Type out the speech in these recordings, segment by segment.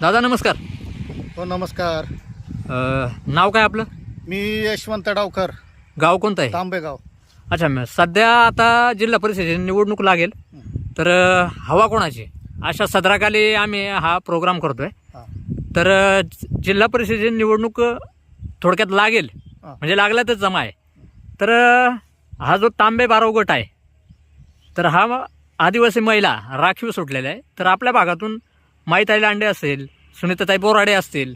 दादा नमस्कार. हो नमस्कार. अ, नाव काय आपलं? मी यशवंत डावकर गाव कोणतं आहे? तांबेगाव. अच्छा मग सध्या आता जिल्हा परिषदेची निवडणूक लागेल. तर अ, हवा कोणाची? अशा सदराखाली आम्ही हा प्रोग्राम करतोय. हां. तर अ, जि- जिल्हा परिषदेची निवडणूक अ, थोडक्यात लागेल. हां. म्हणजे लागल्यातच जमा आहे. तर अ, हा जो तांबे बाराव गट आहे तर हा आदिवासी महिला राखीव सुटलेला आहे. तर आपल्या भागातून माईताई लांडे असेल सुनीताताई बोराडे असतील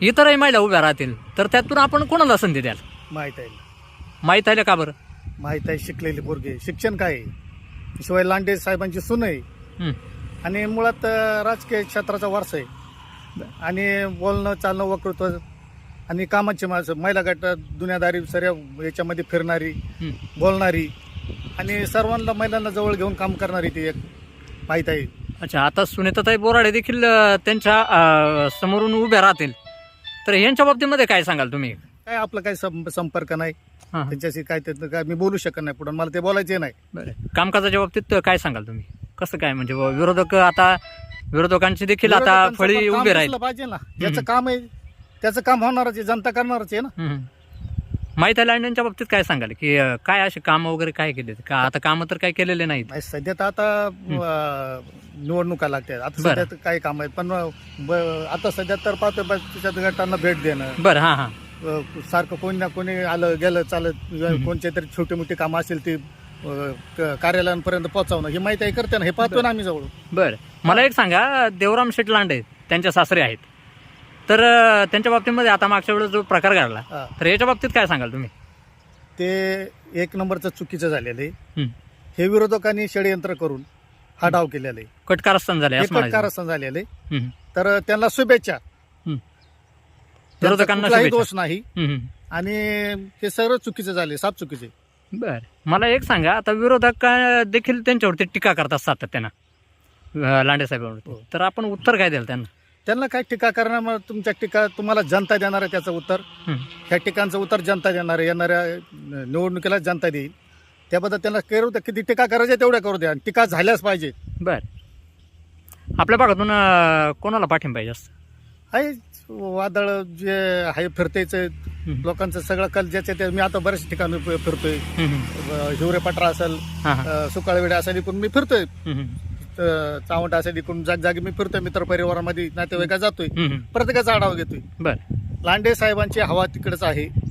इतरही महिला उभ्या राहतील तर त्यातून आपण कोणाला संधी द्याल? माहीत आहे माईताईला का बरं? माहीत आहे शिकलेली पोरगे शिक्षण काय आहे? शिवाय लांडे साहेबांची सून आहे. हं. आणि मुळात अं, राजकीय क्षेत्राचा वारसा आहे. आणि बोलणं चालणं वक्तृत्व आणि कामाची माणसं महिला गटात दुनियादारी सर्व याच्यामध्ये फिरणारी हं. बोलणारी आणि सर्वांना महिलांना जवळ घेऊन काम करणारी ती एक माहीत आहे. अच्छा आता सुनीताताई बोराडे देखील अ, त्यांच्या अ, समोरून उभ्या राहतील. तर यांच्या बाबतीमध्ये काय सांगाल तुम्ही? काय आपलं काही सं- संपर्क नाही. हां त्यांच्याशी काय ते काय मी बोलू शकत नाही पुढे. मला ते बोलायचे नाही. बरं. कामकाजाच्या बाबतीत काय सांगाल तुम्ही? कसं काय म्हणजे विरोधक आता विरोधकांची देखील आता विरोधकांचं फळी काम उभी राहील. दिसलं पाहिजे ना. ज्याचं काम आहे त्याचं काम होणारच आहे जनता करणारच आहे ना. माहीत आहे लांड्यांच्या बाबतीत काय सांगाल? की अ, काय असे काम वगैरे काय केले का आता कामं तर काय केलेले नाहीत? नाही, सध्या तर आता अं, निवडणुका लागतात. आता बरं. सध्या तर काही काम आहेत. पण ब- आता सध्या तर पाहतो बा त्याच्यात गटांना भेट देणं. बरं हां हां. अं, सारखं कोणी ना कोणी आलं गेलं चालत कोणते तरी छोटी मोठी कामं असतील ती अं, क- कार्यालयांपर्यंत पोहोचवणं. ही माहिती आहे करते ना हे पाहतो ना आम्ही जवळ बरं. मला एक सांगा देवराम शेठ लांडे त्यांच्या सासरे आहेत. तर अ, त्यांच्या बाबतीमध्ये आता मागच्या वेळेस जो प्रकार घडला हा. तर याच्या बाबतीत काय सांगाल तुम्ही ते एक नंबरचं चुकीचं झालेलं आहे हं. हे विरोधकांनी षडयंत्र करून हा डाव केलेला आहे कटकारस्थान झाले हे असं म्हणायचं कारस्थान झालेलं आहे. तर त्यांना शुभेच्छा. त्यांचा विरोधकांना कुठलाही शुभेच्छा. दोष नाही. आणि हे सगळं चुकीचं झाले साफ चुकीचे बर मला एक सांगा आता विरोधक अ, देखील त्यांच्यावरती टीका करतात सातत्यानं अ, लांडे साहेबांवरती हो. तर आपण उत्तर काय द्याल त्यांना त्यांना काय टीका करणार तुमच्या टीका तुम्हाला जनता देणार आहे त्याचं उत्तर. ह्या टीकांचं उत्तर जनता देणार आहे. येणाऱ्या निवडणुकीला जनता देईल. त्याबद्दल त्यांना करू द्या. किती टीका करायच्या तेवढ्या करू द्या. आणि टीका झाल्याच पाहिजे. बर. आपल्या भागातून अ, कोणाला पाठिंबा आहे जास्त? आहे वादळ जे आहे फिरतेच. लोकांचं सगळं कल ज्याच्या त्या मी आता बऱ्याच ठिकाणी फिरतोय. हिवरे पटरा असेल हां हां. अ, सुकाळवेडे असेल इकडून मी फिरतोय. चावंट असेल इकडून जागी मी फिरतोय मित्र परिवारामध्ये नातेवाईका जातोय. प्रत्येकाचा आढावा घेतोय. बर. लांडे साहेबांची हवा तिकडेच आहे.